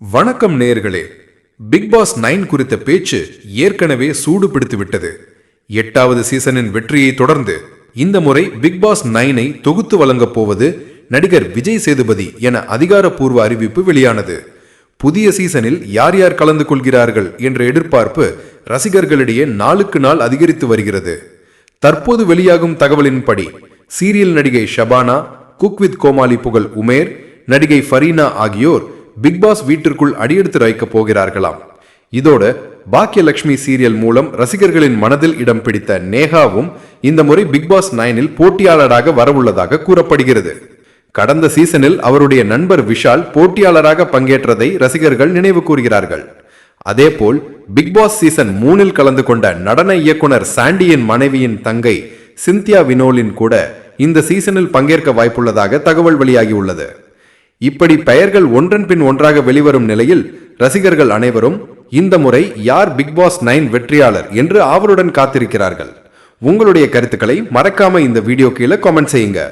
வணக்கம் நேர்களே big pass nine குறித்த பேச்சு ஏற்கனவே சூடு பிடித்துவிட்டது எட்டாவது சீசனின் வெற்றியை தொடர்ந்து இந்த முறை பிக் பாஸ் நைனை தொகுத்து வழங்கப் போவது நடிகர் விஜய் சேதுபதி என அதிகாரப்பூர்வ அறிவிப்பு வெளியானது. புதிய சீசனில் யார் யார் கலந்து கொள்கிறார்கள் என்ற எதிர்பார்ப்பு ரசிகர்களிடையே நாளுக்கு நாள் அதிகரித்து வருகிறது. தற்போது வெளியாகும் தகவலின்படி சீரியல் நடிகை ஷபானா குக் வித் கோமாளி புகழ் உமேர் நடிகை ஃபரீனா ஆகியோர் பிக் பாஸ் வீட்டிற்குள் அடியெடுத்து வைக்கப் போகிறார்களாம். இதோட பாக்கியலட்சுமி சீரியல் மூலம் ரசிகர்களின் மனதில் இடம் பிடித்த நேகாவும் இந்த முறை பிக் பாஸ் நைனில் போட்டியாளராக வரவுள்ளதாக கூறப்படுகிறது. கடந்த சீசனில் அவருடைய நண்பர் விஷால் போட்டியாளராக பங்கேற்றதை ரசிகர்கள் நினைவு கூறுகிறார்கள். அதேபோல் பிக் பாஸ் சீசன் மூணில் கலந்து கொண்ட நடன இயக்குனர் சாண்டியின் மனைவியின் தங்கை சிந்தியா வினோலின் கூட இந்த சீசனில் பங்கேற்க வாய்ப்புள்ளதாக தகவல் வெளியாகியுள்ளது. இப்படி பெயர்கள் ஒன்றன் பின் ஒன்றாக வெளிவரும் நிலையில் ரசிகர்கள் அனைவரும் இந்த முறை யார் பிக் பாஸ் நைன் வெற்றியாளர் என்று ஆவலுடன் காத்திருக்கிறார்கள். உங்களுடைய கருத்துக்களை மறக்காம இந்த வீடியோ கீழே கமெண்ட் செய்யுங்க.